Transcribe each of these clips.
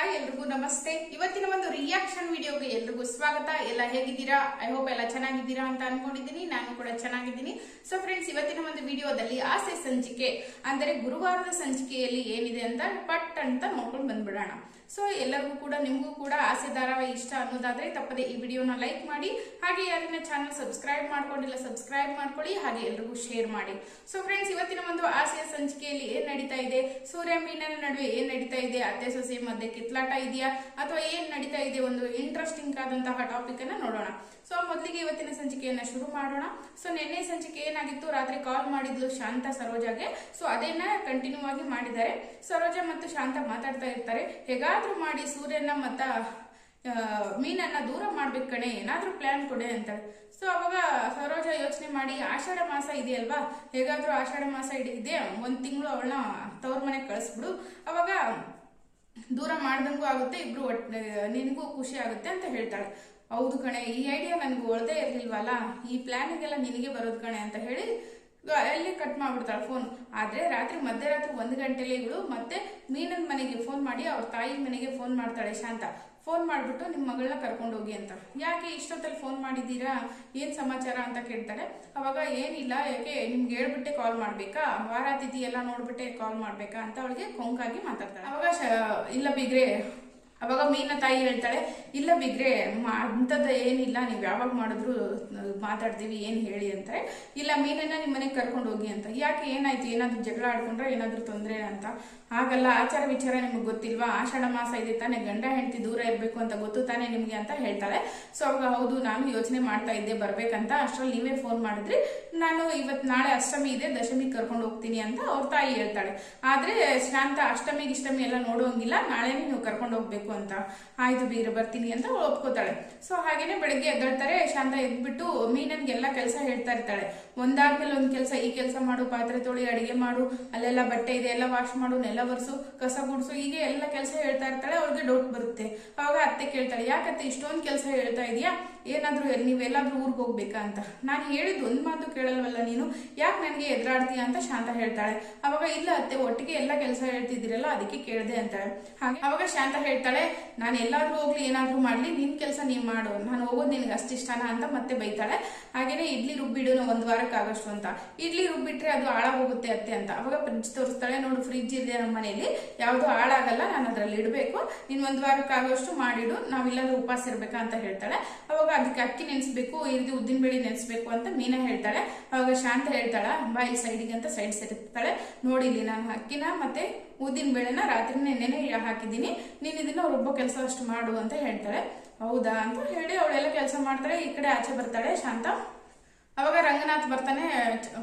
Hi ಎಲ್ರಿಗೂ ನಮಸ್ತೆ. ಇವತ್ತಿನ ಒಂದು ರಿಯಾಕ್ಷನ್ ವಿಡಿಯೋಗೆ ಎಲ್ರಿಗೂ ಸ್ವಾಗತ. ಎಲ್ಲ ಹೇಗಿದ್ದೀರಾ? ಐ ಹೋಪ್ ಎಲ್ಲ ಚೆನ್ನಾಗಿದ್ದೀರಾ ಅಂತ ಅನ್ಕೊಂಡಿದ್ದೀನಿ. ನಾನು ಕೂಡ ಚೆನ್ನಾಗಿದ್ದೀನಿ. ಸೊ ಫ್ರೆಂಡ್ಸ್ ಇವತ್ತಿನ ಒಂದು ವಿಡಿಯೋದಲ್ಲಿ ಆಸೆ ಸಂಚಿಕೆ, ಅಂದರೆ ಗುರುವಾರದ ಸಂಚಿಕೆಯಲ್ಲಿ ಏನಿದೆ ಅಂತ ಪಟ್ ಅಂತ ನೋಡ್ಕೊಂಡು ಬಂದ್ಬಿಡೋಣ. ಸೊ ಎಲ್ಲರಿಗೂ ಕೂಡ, ನಿಮಗೂ ಕೂಡ ಆಸೆ ಧಾರಾವಾಹಿ ಇಷ್ಟ ಅನ್ನೋದಾದ್ರೆ ತಪ್ಪದೆ ಈ ವಿಡಿಯೋನ ಲೈಕ್ ಮಾಡಿ. ಹಾಗೆ ಯಾರನ್ನ ಚಾನಲ್ ಸಬ್ಸ್ಕ್ರೈಬ್ ಮಾಡ್ಕೊಂಡಿಲ್ಲ ಸಬ್ಸ್ಕ್ರೈಬ್ ಮಾಡ್ಕೊಳ್ಳಿ. ಹಾಗೆ ಎಲ್ರಿಗೂ ಶೇರ್ ಮಾಡಿ. ಸೊ ಫ್ರೆಂಡ್ಸ್ ಇವತ್ತಿನ ಒಂದು ಆಸೆಯ ಸಂಚಿಕೆಯಲ್ಲಿ ಏನು ನಡೀತಾ ಇದೆ? ಸೂರ್ಯ ಮೀನನ ನಡುವೆ ಏನು ನಡೀತಾ ಇದೆ? ಅತ್ತೆ ಸೊಸೆ ಮಧ್ಯೆ ಕಿತ್ಲಾಟ ಇದೆಯಾ ಅಥವಾ ಏನ್ ನಡೀತಾ ಇದೆ ಒಂದು ಇಂಟ್ರೆಸ್ಟಿಂಗ್ ಆದಂತಹ ಟಾಪಿಕ್ ಅನ್ನ ನೋಡೋಣ. ಸೊ ಮೊದಲಿಗೆ ಇವತ್ತಿನ ಸಂಚಿಕೆಯನ್ನ ಶುರು ಮಾಡೋಣ. ಸೊ ನಿನ್ನೆ ಸಂಚಿಕೆ ಏನಾಗಿತ್ತು? ರಾತ್ರಿ ಕಾಲ್ ಮಾಡಿದ್ಲು ಶಾಂತ ಸರೋಜಾಗೆ. ಸೊ ಅದನ್ನ ಕಂಟಿನ್ಯೂ ಆಗಿ ಮಾಡಿದ್ದಾರೆ. ಸರೋಜ ಮತ್ತು ಶಾಂತ ಮಾತಾಡ್ತಾ ಇರ್ತಾರೆ. ಹೇಗಾದ್ರೂ ಮಾಡಿ ಸೂರ್ಯನ ಮತ್ತ ಮೀನನ್ನ ದೂರ ಮಾಡ್ಬೇಕು ಕಣೆ. ಏನಾದ್ರೂ ಪ್ಲಾನ್ ಕೊಡೆ ಅಂತ. ಸೊ ಅವಾಗ ಸರೋಜ ಯೋಚನೆ ಮಾಡಿ, ಆಷಾಢ ಮಾಸ ಇದೆಯಲ್ವಾ? ಹೇಗಾದ್ರೂ ಆಷಾಢ ಮಾಸ ಇದೆ ಇದೆ, ಒಂದ್ ತಿಂಗಳು ಅವಳನ್ನ ತವ್ರ ಮನೆಗೆ ಕಳಿಸ್ಬಿಡು. ಅವಾಗ ದೂರ ಮಾಡ್ದಂಗೂ ಆಗುತ್ತೆ, ಇಬ್ರು ನಿನಗೂ ಖುಷಿ ಆಗುತ್ತೆ ಅಂತ ಹೇಳ್ತಾಳೆ. ಹೌದು ಕಣೆ, ಈ ಐಡಿಯಾ ನನಗೆ ಒಳ್ದೇ ಇರ್ಲಿಲ್ವಲ್ಲ? ಈ ಪ್ಲಾನಿಗೆಲ್ಲ ನಿನಗೆ ಬರೋದು ಕಣೆ ಅಂತ ಹೇಳಿ ಅಲ್ಲಿ ಕಟ್ ಮಾಡ್ಬಿಡ್ತಾಳೆ ಫೋನ್ ಆದ್ರೆ ರಾತ್ರಿ ಮಧ್ಯರಾತ್ರಿ ಒಂದು ಗಂಟೆಲೇ ಇವಳು, ಮತ್ತೆ ಮೀನನ್ ಮನೆಗೆ ಫೋನ್ ಮಾಡಿ, ಅವ್ರ ತಾಯಿ ಮನೆಗೆ ಫೋನ್ ಮಾಡ್ತಾಳೆ ಶಾಂತ. ಫೋನ್ ಮಾಡಿಬಿಟ್ಟು ನಿಮ್ಮ ಮಗಳನ್ನ ಕರ್ಕೊಂಡು ಹೋಗಿ ಅಂತ. ಯಾಕೆ ಇಷ್ಟೊತ್ತಲ್ಲಿ ಫೋನ್ ಮಾಡಿದ್ದೀರಾ? ಏನು ಸಮಾಚಾರ ಅಂತ ಕೇಳ್ತಾರೆ ಅವಾಗ ಏನಿಲ್ಲ, ಯಾಕೆ ನಿಮ್ಗೆ ಹೇಳ್ಬಿಟ್ಟೆ ಕಾಲ್ ಮಾಡಬೇಕಾ? ವಾರ ತಿಥಿ ಎಲ್ಲ ನೋಡ್ಬಿಟ್ಟೆ ಕಾಲ್ ಮಾಡಬೇಕಾ ಅಂತ ಅವಳಿಗೆ ಕೊಂಕಾಗಿ ಮಾತಾಡ್ತಾಳೆ. ಅವಾಗ ಇಲ್ಲ ಬಿಗ್ರೆ ಅವಾಗ ಮೀನ ತಾಯಿ ಹೇಳ್ತಾಳೆ, ಇಲ್ಲ ಬಿಗ್ರೆ ಅಂಥದ್ದು ಏನಿಲ್ಲ, ನೀವು ಯಾವಾಗ ಮಾಡಿದ್ರು ಮಾತಾಡ್ತೀವಿ, ಏನು ಹೇಳಿ ಅಂತಾರೆ. ಇಲ್ಲ ಮೀನನ್ನ ನಿಮ್ಮ ಮನೆಗೆ ಕರ್ಕೊಂಡು ಹೋಗಿ ಅಂತ. ಯಾಕೆ ಏನಾಯ್ತು, ಏನಾದರೂ ಜಗಳ ಆಡ್ಕೊಂಡ್ರೆ ಏನಾದರೂ ತೊಂದರೆ ಅಂತ. ಹಾಗಲ್ಲ, ಆಚಾರ ವಿಚಾರ ನಿಮಗೆ ಗೊತ್ತಿಲ್ವಾ? ಆಷಾಢ ಮಾಸ ಇದೆ ತಾನೇ, ಗಂಡ ಹೆಂಡತಿ ದೂರ ಇರಬೇಕು ಅಂತ ಗೊತ್ತು ತಾನೇ ನಿಮಗೆ ಅಂತ ಹೇಳ್ತಾಳೆ. ಸೊ ಅವಾಗ ಹೌದು, ನಾನು ಯೋಚನೆ ಮಾಡ್ತಾ ಇದ್ದೆ, ಬರ್ಬೇಕಂತ. ಅಷ್ಟರಲ್ಲಿ ನೀವೇ ಫೋನ್ ಮಾಡಿದ್ರಿ. ನಾನು ಇವತ್ತು ನಾಳೆ ಅಷ್ಟಮಿ ಇದೆ ದಶಮಿಗೆ ಕರ್ಕೊಂಡು ಹೋಗ್ತೀನಿ ಅಂತ ಅವ್ರ ತಾಯಿ ಹೇಳ್ತಾಳೆ. ಆದ್ರೆ ಶಾಂತ ಅಷ್ಟಮಿಗೆ ಇಷ್ಟಮಿ ಎಲ್ಲ ನೋಡೋಂಗಿಲ್ಲ. ನಾಳೆನೇ ನೀವು ಕರ್ಕೊಂಡು ಹೋಗ್ಬೇಕು ಅಂತ. ಆಯ್ತು ಬೀರ, ಬರ್ತೀನಿ ಅಂತ ಒಪ್ಕೋತಾಳೆ. ಸೊ ಹಾಗೇನೆ ಬೆಳಗ್ಗೆ ಎದ್ದಾಳ್ತಾರೆ. ಶಾಂತ ಎದ್ಬಿಟ್ಟು ಮೀನನ್ಗೆಲ್ಲ ಕೆಲಸ ಹೇಳ್ತಾ ಇರ್ತಾಳೆ. ಒಂದಾದ್ಮೇಲೆ ಒಂದ್ ಕೆಲಸ, ಈ ಕೆಲಸ ಮಾಡು, ಪಾತ್ರೆ ತೊಳಿ, ಅಡಿಗೆ ಮಾಡು, ಅಲ್ಲೆಲ್ಲ ಬಟ್ಟೆ ಇದೆ, ಎಲ್ಲ ವಾಶ್ ಮಾಡು, ನೆಲ ಒರೆಸು, ಕಸ ಗುಡ್ಸು, ಹೀಗೆ ಎಲ್ಲ ಕೆಲಸ ಹೇಳ್ತಾ ಇರ್ತಾಳೆ. ಅವ್ರಿಗೆ ಡೌಟ್ ಬರುತ್ತೆ. ಅವಾಗ ಅತ್ತೆ ಕೇಳ್ತಾಳೆ, ಯಾಕತ್ತೆ ಇಷ್ಟೊಂದು ಕೆಲಸ ಹೇಳ್ತಾ ಇದೀಯಾ? ಏನಾದ್ರೂ ನೀವೆಲ್ಲಾದ್ರೂ ಊರಿಗೆ ಹೋಗ್ಬೇಕಾ ಅಂತ? ನಾನು ಹೇಳಿದ್ ಒಂದ್ ಮಾತು ಕೇಳಲ್ವಲ್ಲ ನೀನು? ಯಾಕೆ ನನಗೆ ಎದುರಾಡ್ತೀಯ ಅಂತ ಶಾಂತ ಹೇಳ್ತಾಳೆ. ಅವಾಗ, ಇಲ್ಲ ಅತ್ತೆ, ಒಟ್ಟಿಗೆ ಎಲ್ಲ ಕೆಲಸ ಹೇಳ್ತಿದ್ದೀರಲ್ಲ, ಅದಕ್ಕೆ ಕೇಳಿದೆ ಅಂತಾಳೆ. ಹಾಗೆ ಅವಾಗ ಶಾಂತ ಹೇಳ್ತಾಳೆ ನಾನು ಎಲ್ಲಾದ್ರೂ ಹೋಗ್ಲಿ, ಏನಾದ್ರೂ ಮಾಡ್ಲಿ, ನಿನ್ ಕೆಲಸ ನೀನು ಮಾಡು. ನಾನು ಹೋಗೋದು ನಿನ್ಗೆ ಅಷ್ಟಿಷ್ಟನಾ ಅಂತ ಮತ್ತೆ ಬೈತಾಳೆ ಹಾಗೇನೆ ಇಡ್ಲಿ ರುಬ್ಬಿಡು ಒಂದ್ ಆಗೋಷ್ಟು ಅಂತ. ಇಡ್ಲಿ ರುಬ್ಬಿಟ್ರೆ ಅದು ಹಾಳಾಗೋಗುತ್ತೆ ಅತ್ತೆ ಅಂತ. ಅವಾಗ ಫ್ರಿಜ್ ತೋರಿಸ್ತಾಳೆ, ನೋಡು ಫ್ರಿಜ್ ಇದೆ ನಮ್ಮ ಮನೇಲಿ. ಯಾವುದು ಹಾಳಾಗಲ್ಲ, ನಾನು ಅದರಲ್ಲಿ ಇಡಬೇಕು. ನೀನು ಒಂದು ವಾರಕ್ಕೆ ಆಗೋಷ್ಟು ಮಾಡಿಡು. ನಾವಿಲ್ಲಾದ್ರೂ ಉಪವಾಸ ಇರಬೇಕಾ? ಅಂತ ಹೇಳ್ತಾಳೆ. ಅವಾಗ ಅದಕ್ಕೆ ಅಕ್ಕಿ ನೆನೆಸ್ಬೇಕು ಈ ಉದ್ದಿನ ಬೇಳೆ ನೆನೆಸ್ಬೇಕು ಅಂತ ಮೀನ ಹೇಳ್ತಾಳೆ. ಅವಾಗ ಶಾಂತ ಹೇಳ್ತಾಳ ಬಾಯಿ ಸೈಡಿಗೆ ಅಂತ ಸೈಡ್ ಸೇರಿಸ್ತಾಳೆ ನೋಡಿಲಿ ನಾನು ಅಕ್ಕಿನ ಮತ್ತೆ ಉದ್ದಿನ ಬೇಳೆನ ರಾತ್ರಿನೇ ನೆನೆ ಹಾಕಿದ್ದೀನಿ. ನೀನು ಇದನ್ನ ರುಬ್ಬೋ ಕೆಲಸ ಅಷ್ಟು ಮಾಡು ಅಂತ ಹೇಳ್ತಾಳೆ ಹೌದಾ ಅಂತ ಹೇಳಿ ಅವಳೆಲ್ಲ ಕೆಲಸ ಮಾಡ್ತಾಳೆ ಈ ಕಡೆ ಆಚೆ ಬರ್ತಾಳೆ ಶಾಂತ. ಅವಾಗ ರಂಗನಾಥ್ ಬರ್ತಾನೆ,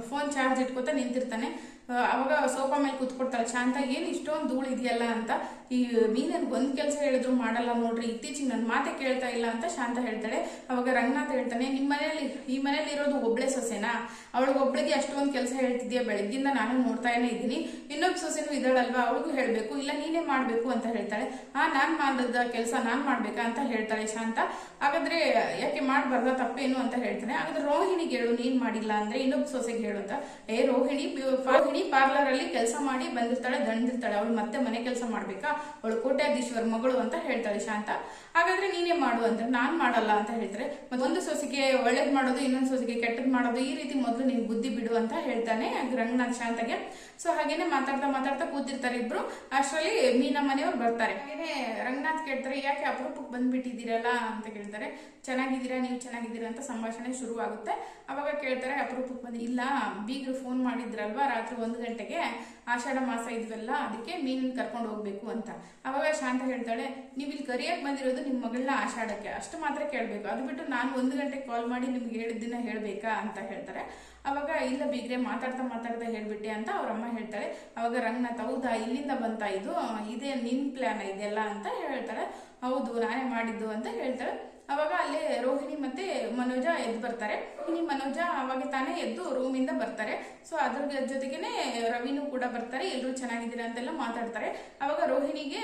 ಫೋನ್ ಚಾರ್ಜ್ ಇಟ್ಕೋತ ನಿಂತಿರ್ತಾನೆ. ಅವಾಗ ಸೋಫಾ ಮೇಲೆ ಕೂತ್ಕೊಡ್ತಾಳೆ ಶಾಂತ ಏನು ಇಷ್ಟೊಂದು ಧೂಳು ಇದೆಯಲ್ಲ ಅಂತ? ಈ ಮೀನನ್ಗೆ ಒಂದು ಕೆಲಸ ಹೇಳಿದ್ರು, ಮಾಡಲ್ಲ ನೋಡ್ರಿ, ಇತ್ತೀಚಿಗೆ ನನ್ನ ಮಾತೆ ಕೇಳ್ತಾ ಇಲ್ಲ ಅಂತ ಶಾಂತ ಹೇಳ್ತಾಳೆ. ಅವಾಗ ರಂಗನಾಥ್ ಹೇಳ್ತಾನೆ ನಿಮ್ಮ ಮನೆಯಲ್ಲಿ, ಈ ಮನೆಯಲ್ಲಿ ಇರೋದು ಒಬ್ಳೆ ಸೊಸೆನಾ? ಅವಳಿಗೆ ಒಬ್ಳಿಗೆ ಅಷ್ಟೊಂದು ಕೆಲಸ ಹೇಳ್ತಿದ್ಯಾ? ಬೆಳಗ್ಗಿಂದ ನಾನು ನೋಡ್ತಾನೆ ಇದ್ದೀನಿ. ಇನ್ನೊಬ್ಬ ಸೊಸೆನೂ ಇದ್ದಾಳಲ್ವಾ? ಅವಳಿಗೂ ಹೇಳಬೇಕು, ಇಲ್ಲ ನೀನೇ ಮಾಡಬೇಕು ಅಂತ ಹೇಳ್ತಾಳೆ. ಆ, ನಾನು ಮಾಡಿದ ಕೆಲಸ ನಾನು ಮಾಡ್ಬೇಕಾ ಅಂತ ಹೇಳ್ತಾಳೆ ಶಾಂತ. ಹಾಗಾದ್ರೆ ಯಾಕೆ ಮಾಡ್ಬಾರ್ದ? ತಪ್ಪೇನು? ಅಂತ ಹೇಳ್ತಾನೆ. ಹಾಗಾದ್ರೆ ರೋಹಿಣಿಗೆ ಹೇಳು, ನೀನ್ ಮಾಡಿಲ್ಲ ಅಂದ್ರೆ ಇನ್ನೊಬ್ಬ ಸೊಸೆಗೆ ಹೇಳು ಅಂತ. ಏ ರೋಹಿಣಿ ಪ್ಯೂ- ರೋಹಿಣಿ ಪಾರ್ಲರ್ ಅಲ್ಲಿ ಕೆಲಸ ಮಾಡಿ ಬಂದಿರ್ತಾಳೆ ದಂಡಿರ್ತಾಳೆ ಅವಳು ಮತ್ತೆ ಮನೆ ಕೆಲಸ ಮಾಡ್ಬೇಕಾ? ಅವಳು ಕೋಟ್ಯಾಧೀಶ್ವರ ಮಗಳು ಅಂತ ಹೇಳ್ತಾಳೆ ಶಾಂತ. ಹಾಗಾದ್ರೆ ನೀನೇ ಮಾಡು ಅಂದ್ರೆ ನಾನ್ ಮಾಡಲ್ಲ ಅಂತ ಹೇಳ್ತಾರೆ. ಮತ್ತೆ ಒಂದು ಸೊಸೆಗೆ ಒಳ್ಳೇದ್ ಮಾಡೋದು, ಇನ್ನೊಂದು ಸೊಸೆಗೆ ಕೆಟ್ಟದ್ ಮಾಡೋದು, ಈ ರೀತಿ ಮೊದಲು ನೀನ್ ಬುದ್ಧಿ ಬಿಡು ಅಂತ ಹೇಳ್ತಾನೆ ರಂಗನಾಥ್ ಶಾಂತಗೆ. ಸೊ ಹಾಗೇನೆ ಮಾತಾಡ್ತಾ ಮಾತಾಡ್ತಾ ಕೂತಿರ್ತಾರೆ ಇಬ್ರು. ಅಷ್ಟರಲ್ಲಿ ಮೀನಾ ಮನೆಯವ್ರು ಬರ್ತಾರೆ. ಹಾಗೇನೆ ರಂಗನಾಥ್ ಕೇಳ್ತಾರೆ, ಯಾಕೆ ಅಪರೂಪಕ್ಕೆ ಬಂದ್ಬಿಟ್ಟಿದ್ದೀರಲ್ಲ? ಅಂತ ಕೇಳ್ತಾರೆ. ಚೆನ್ನಾಗಿದ್ದೀರಾ? ನೀವು ಚೆನ್ನಾಗಿದ್ದೀರಾ? ಅಂತ ಸಂಭಾಷಣೆ ಶುರು ಆಗುತ್ತೆ ಅವಾಗ ಕೇಳ್ತಾರೆ, ಅಪರೂಪಕ್ಕೆ ಬಂದು ಇಲ್ಲ, ಬೀಗರು ಫೋನ್ ಮಾಡಿದ್ರಲ್ವಾ ರಾತ್ರಿ ಒಂದು ಗಂಟೆಗೆ ಆಷಾಢ ಮಾಸ ಇದ್ವಲ್ಲ, ಅದಕ್ಕೆ ಮೀನನ್ನು ಕರ್ಕೊಂಡು ಹೋಗ್ಬೇಕು ಅಂತ. ಅವಾಗ ಶಾಂತ ಹೇಳ್ತಾಳೆ ನೀವು ಇಲ್ಲಿ ಕರಿಯಾಗಿ ಬಂದಿರೋದು ನಿಮ್ಮ ಮಗಳನ್ನ ಆಷಾಢಕ್ಕೆ. ಅಷ್ಟು ಮಾತ್ರ ಕೇಳಬೇಕು. ಅದು ಬಿಟ್ಟು ನಾನು ಒಂದು ಗಂಟೆಗೆ ಕಾಲ್ ಮಾಡಿ ನಿಮ್ಗೆ ಹೇಳಿದ್ದನ್ನ ಹೇಳಬೇಕಾ? ಅಂತ ಹೇಳ್ತಾರೆ. ಅವಾಗ, ಇಲ್ಲ ಬೀಗ್ರೆ, ಮಾತಾಡ್ತಾ ಮಾತಾಡ್ತಾ ಹೇಳ್ಬಿಟ್ಟೆ ಅಂತ ಅವ್ರ ಅಮ್ಮ ಹೇಳ್ತಾರೆ. ಅವಾಗ ರಂಗನಾಥ್, ಹೌದಾ, ಇಲ್ಲಿಂದ ಬಂತ ಇದು? ಇದೇ ನಿನ್ನ ಪ್ಲಾನ್ ಇದೆಲ್ಲ ಅಂತ ಹೇಳ್ತಾರೆ. ಹೌದು, ನಾನೇ ಮಾಡಿದ್ದು ಅಂತ ಹೇಳ್ತಾಳೆ ಅವಾಗ ಅಲ್ಲೇ ರೋಹಿಣಿ ಮತ್ತೆ ಮನೋಜ ಎದ್ದು ಬರ್ತಾರೆ. ರೋಹಿಣಿ ಮನೋಜ ಅವಾಗ ತಾನೇ ಎದ್ದು ರೂಮಿಂದ ಬರ್ತಾರೆ. ಸೊ ಅದ್ರ ಜೊತೆಗೇನೆ ರವಿನೂ ಕೂಡ ಬರ್ತಾರೆ. ಎಲ್ಲರೂ ಚೆನ್ನಾಗಿದ್ದೀರಾ ಅಂತೆಲ್ಲ ಮಾತಾಡ್ತಾರೆ. ಅವಾಗ ರೋಹಿಣಿಗೆ,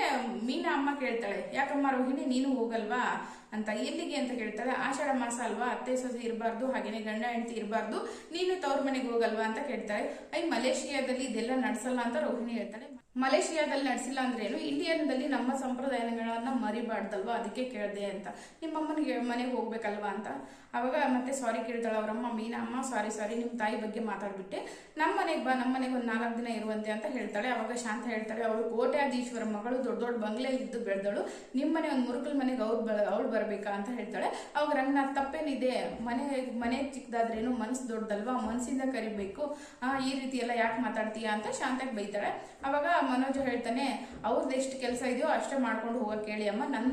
ಮೀನಾ ಅಮ್ಮ ಕೇಳ್ತಾಳೆ. ಯಾಕಮ್ಮ ರೋಹಿಣಿ, ನೀನು ಹೋಗಲ್ವಾ? ಅಂತ, ಎಲ್ಲಿಗೆ? ಅಂತ ಕೇಳ್ತಾಳೆ. ಆಷಾಢ ಮಾಸ ಅಲ್ವಾ? ಅತ್ತೆ, ಸೊಸೆ ಇರಬಾರ್ದು, ಹಾಗೇನೆ ಗಂಡ, ಹೆಂಡತಿ ಇರಬಾರ್ದು. ನೀನು ತವ್ರ ಮನೆಗೆ ಹೋಗಲ್ವಾ? ಅಂತ ಕೇಳ್ತಾಳೆ. ಐ ಮಲೇಷಿಯಾದಲ್ಲಿ ಇದೆಲ್ಲ ನಡೆಸಲ್ಲ ಅಂತ ರೋಹಿಣಿ ಹೇಳ್ತಾಳೆ. ಮಲೇಷಿಯಾದಲ್ಲಿ ನಡೆಸಿಲ್ಲ ಅಂದ್ರೇನು ಇಂಡಿಯನ್ದಲ್ಲಿ ನಮ್ಮ ಸಂಪ್ರದಾಯಗಳನ್ನ ಮರಿಬಾರ್ದಲ್ವಾ? ಅದಕ್ಕೆ ಕೇಳಿದೆ ಅಂತ. ನಿಮ್ಮಮ್ಮನಿಗೆ ಮನೆಗೆ ಹೋಗ್ಬೇಕಲ್ವಾ ಅಂತ? ಅವಾಗ ಮತ್ತೆ ಸಾರಿ ಕೇಳ್ತಾಳೆ ಅವರಮ್ಮ ಮೀನಮ್ಮ ಸಾರಿ ಸಾರಿ ನಿಮ್ಮ ತಾಯಿ ಬಗ್ಗೆ ಮಾತಾಡ್ಬಿಟ್ಟೆ. ನಮ್ಮ ಮನೆಗೆ ಬಾ ನಮ್ಮ ಮನೆಗೆ ಒಂದು ನಾಲ್ಕು ದಿನ ಇರುವಂತೆ ಅಂತ ಹೇಳ್ತಾಳೆ. ಅವಾಗ ಶಾಂತ ಹೇಳ್ತಾಳೆ, ಅವಳು ಕೋಟ್ಯಾಧೀಶ್ವರ ಮಗಳು ದೊಡ್ಡ ದೊಡ್ಡ ಬಂಗ್ಲೆ ಇದ್ದು ಬೆಳೆದಳು. ನಿಮ್ಮ ಮನೆ ಒಂದು ಮುರುಕಲ್ ಮನೆಗೆ ಅವ್ರು ಬ ಅವಳು ಬರಬೇಕಾ? ಅಂತ ಹೇಳ್ತಾಳೆ. ಅವಾಗ ರಂಗನಾಥ್, ತಪ್ಪೇನಿದೆ. ಮನೆ ಮನೆ ಚಿಕ್ಕದಾದ್ರೇನು ಮನಸ್ಸು ದೊಡ್ಡದಲ್ವಾ? ಮನಸ್ಸಿಂದ ಕರಿಬೇಕು. ಈ ರೀತಿ ಎಲ್ಲ ಯಾಕೆ ಮಾತಾಡ್ತೀಯಾ? ಅಂತ ಶಾಂತಾಗಿ ಬೈತಾಳೆ. ಅವಾಗ ಮನೋಜ್ ಹೇಳ್ತಾನೆ ಅವ್ರದ್ದು ಎಷ್ಟು ಕೆಲಸ ಇದೆಯೋ ಅಷ್ಟೇ ಮಾಡ್ಕೊಂಡು ಹೋಗೋಕೆ ಹೇಳಿ ಅಮ್ಮ. ನನ್ನ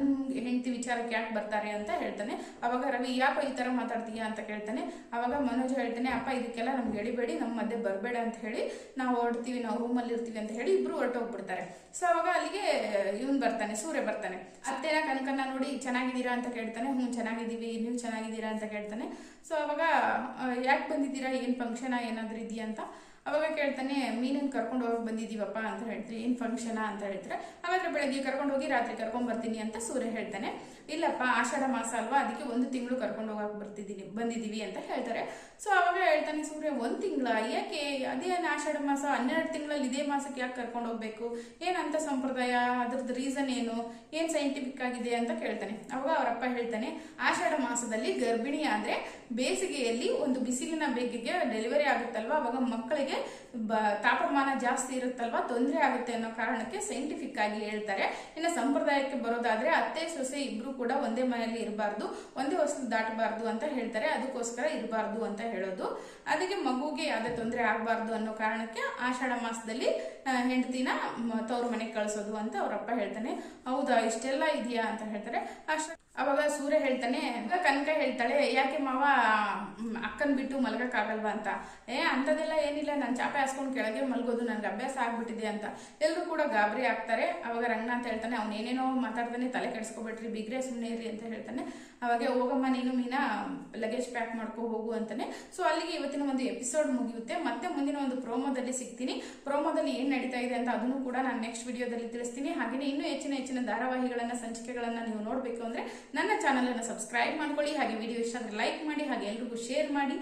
ಹೆಂಡತಿ ವಿಚಾರಕ್ಕೆ ಯಾಕೆ ಬರ್ತಾರೆ ಅಂತ ಹೇಳ್ತಾನೆ. ಅವಾಗ ರವಿ, ಯಾಕ ಈ ತರ ಮಾತಾಡ್ತೀಯಾ? ಅಂತ ಕೇಳ್ತಾನೆ. ಅವಾಗ ಮನೋಜ್ ಹೇಳ್ತಾನೆ, ಅಪ್ಪ, ಇದಕ್ಕೆಲ್ಲ ನಮ್ಗೆ ಎಳಿಬೇಡಿ ನಮ್ಮ ಮಧ್ಯೆ ಬರಬೇಡ ಅಂತ ಹೇಳಿ ನಾವು ಹೊರಡ್ತೀವಿ, ನಾವು ರೂಮಲ್ಲಿ ಇರ್ತೀವಿ ಅಂತ ಹೇಳಿ ಇಬ್ರು ಹೊರಟೋಗ್ಬಿಡ್ತಾರೆ. ಸೊ ಅವಾಗ ಅಲ್ಲಿಗೆ, ಇವನ್ ಬರ್ತಾನೆ, ಸೂರ್ಯ ಬರ್ತಾನೆ. ಅತ್ತೆನ ಕನಕನ ನೋಡಿ ಚೆನ್ನಾಗಿದ್ದೀರಾ? ಅಂತ ಕೇಳ್ತಾನೆ. ಹ್ಞೂ ಚೆನ್ನಾಗಿದ್ದೀವಿ. ನೀವು ಚೆನ್ನಾಗಿದ್ದೀರಾ? ಅಂತ ಕೇಳ್ತಾನೆ. ಸೊ ಅವಾಗ ಯಾಕೆ ಬಂದಿದ್ದೀರಾ? ಏನು ಫಂಕ್ಷನ್ ಏನಾದ್ರೂ ಇದೆಯಾ? ಅಂತ ಅವಾಗ ಕೇಳ್ತಾನೆ ಮೀನನ್ನ ಕರ್ಕೊಂಡು ಹೋಗಿ ಬಂದಿದ್ದೀವಪ್ಪ ಅಂತ ಹೇಳ್ತೀರಿ. ಏನು ಫಂಕ್ಷನಾ ಅಂತ ಹೇಳ್ತಾರೆ. ಹಾಗಾದ್ರೆ ಬೆಳಗ್ಗೆ ಕರ್ಕೊಂಡು ಹೋಗಿ ರಾತ್ರಿ ಕರ್ಕೊಂಡು ಬರ್ತೀನಿ ಅಂತ ಸೂರ್ಯ ಹೇಳ್ತಾನೆ. ಇಲ್ಲಪ್ಪ, ಆಷಾಢ ಮಾಸ ಅಲ್ವಾ? ಅದಕ್ಕೆ ಒಂದು ತಿಂಗಳು ಕರ್ಕೊಂಡು ಹೋಗಕ್ಕೆ ಬರ್ತಿದ್ದೀನಿ, ಬಂದಿದ್ದೀವಿ ಅಂತ ಹೇಳ್ತಾರೆ. ಸೊ ಅವಾಗ ಹೇಳ್ತಾನೆ ಸೂರ್ಯ, ಒಂದು ತಿಂಗಳ? ಯಾಕೆ? ಅದೇ ಆಷಾಢ ಮಾಸ, ಹನ್ನೆರಡು ತಿಂಗಳಲ್ಲಿ ಇದೇ ಮಾಸಕ್ಕೆ ಯಾಕೆ ಕರ್ಕೊಂಡು ಹೋಗ್ಬೇಕು? ಏನಂತ ಸಂಪ್ರದಾಯ? ಅದ್ರದ್ದು ರೀಸನ್ ಏನು? ಏನು ಸೈಂಟಿಫಿಕ್ ಆಗಿದೆ? ಅಂತ ಕೇಳ್ತಾನೆ. ಅವಾಗ ಅವರಪ್ಪ ಹೇಳ್ತಾನೆ, ಆಷಾಢ ಮಾಸದಲ್ಲಿ ಗರ್ಭಿಣಿ ಆದರೆ ಬೇಸಿಗೆಯಲ್ಲಿ ಒಂದು ಬಿಸಿಲಿನ ಬೇಗೆಗೆ ಡೆಲಿವರಿ ಆಗುತ್ತಲ್ವ? ಅವಾಗ ಮಕ್ಕಳಿಗೆ ಬ- ತಾಪಮಾನ ಜಾಸ್ತಿ ಇರುತ್ತಲ್ವಾ? ತೊಂದರೆ ಆಗುತ್ತೆ ಅನ್ನೋ ಕಾರಣಕ್ಕೆ ಸೈಂಟಿಫಿಕ್ ಆಗಿ ಹೇಳ್ತಾರೆ. ಇನ್ನು ಸಂಪ್ರದಾಯಕ್ಕೆ ಬರೋದಾದ್ರೆ ಅತ್ತೆ, ಸೊಸೆ ಇಬ್ರು ಕೂಡ ಒಂದೇ ಮನೆಯಲ್ಲಿ ಇರಬಾರ್ದು, ಒಂದೇ ವಸ್ತು ದಾಟಬಾರ್ದು ಅಂತ ಹೇಳ್ತಾರೆ. ಅದಕ್ಕೋಸ್ಕರ ಇರಬಾರ್ದು ಅಂತ ಹೇಳೋದು. ಅದಕ್ಕೆ ಮಗುಗೆ ಯಾವುದೇ ತೊಂದರೆ ಆಗಬಾರ್ದು ಅನ್ನೋ ಕಾರಣಕ್ಕೆ ಆಷಾಢ ಮಾಸದಲ್ಲಿ ಹೆಂಡತಿನ ತವ್ರ ಮನೆಗೆ ಕಳಿಸೋದು ಅಂತ ಅವರಪ್ಪ ಹೇಳ್ತಾನೆ. ಹೌದಾ, ಇಷ್ಟೆಲ್ಲ ಇದೆಯಾ ಅಂತ ಹೇಳ್ತಾರೆ. ಅಷ್ಟ ಅವಾಗ ಸೂರ್ಯ ಹೇಳ್ತಾನೆ ಕನಕ ಹೇಳ್ತಾಳೆ, ಯಾಕೆ ಮಾವ ಅಕ್ಕನ ಅಕ್ಕನ್ ಬಿಟ್ಟು ಮಲಗಕ್ಕಾಗಲ್ವಾ ಅಂತ? ಏ, ಅಂಥದ್ದೆಲ್ಲ ಏನಿಲ್ಲ, ನಾನು ಚಾಪೆ ಹಾಸ್ಕೊಂಡು ಕೆಳಗೆ ಮಲ್ಗೋದು ನನ್ಗೆ ಅಭ್ಯಾಸ ಆಗ್ಬಿಟ್ಟಿದೆ ಅಂತ. ಎಲ್ಲರೂ ಕೂಡ ಗಾಬರಿ ಆಗ್ತಾರೆ. ಅವಾಗ ಅಂತ ಹೇಳ್ತಾನೆ, ಅವ್ನು ಏನೇನೋ ಮಾತಾಡ್ತಾನೆ, ತಲೆ ಕೆಡಿಸ್ಕೊಬೇಡ್ರಿ, ಬಿಗ್ರೆ ಸುಮ್ಮನೆ ಇರಿ ಅಂತ ಹೇಳ್ತಾನೆ. ಅವಾಗ, ಹೋಗಮ್ಮ, ನೀನು ಮೀನಾ ಲಗೇಜ್ ಪ್ಯಾಕ್ ಮಾಡ್ಕೊ ಹೋಗು ಅಂತಾನೆ. ಸೊ ಅಲ್ಲಿಗೆ ಇವತ್ತಿನ ಒಂದು ಎಪಿಸೋಡ್ ಮುಗಿಯುತ್ತೆ. ಮತ್ತೆ ಮುಂದಿನ ಒಂದು ಪ್ರೋಮೋದಲ್ಲಿ ಸಿಗ್ತೀನಿ. ಪ್ರೋಮೋದಲ್ಲಿ ಏನು ನಡೀತಾ ಇದೆ ಅಂತ ಅದನ್ನು ಕೂಡ ನಾನು ನೆಕ್ಸ್ಟ್ ವಿಡಿಯೋದಲ್ಲಿ ತಿಳಿಸ್ತೀನಿ. ಹಾಗೆಯೇ ಇನ್ನೂ ಹೆಚ್ಚಿನ ಹೆಚ್ಚಿನ ಧಾರಾವಾಹಿಗಳನ್ನ, ಸಂಚಿಕೆಗಳನ್ನ ನೀವು ನೋಡಬೇಕು ಅಂದ್ರೆ ನನ್ನ ಚಾನಲ್ ಅನ್ನು ಸಬ್ಸ್ಕ್ರೈಬ್ ಮಾಡ್ಕೊಳ್ಳಿ. ಹಾಗೆ ವಿಡಿಯೋ ಇಷ್ಟ ಅಂದ್ರೆ ಲೈಕ್ ಮಾಡಿ, ಹಾಗೆ ಎಲ್ರಿಗೂ ಶೇರ್ ಮಾಡಿ.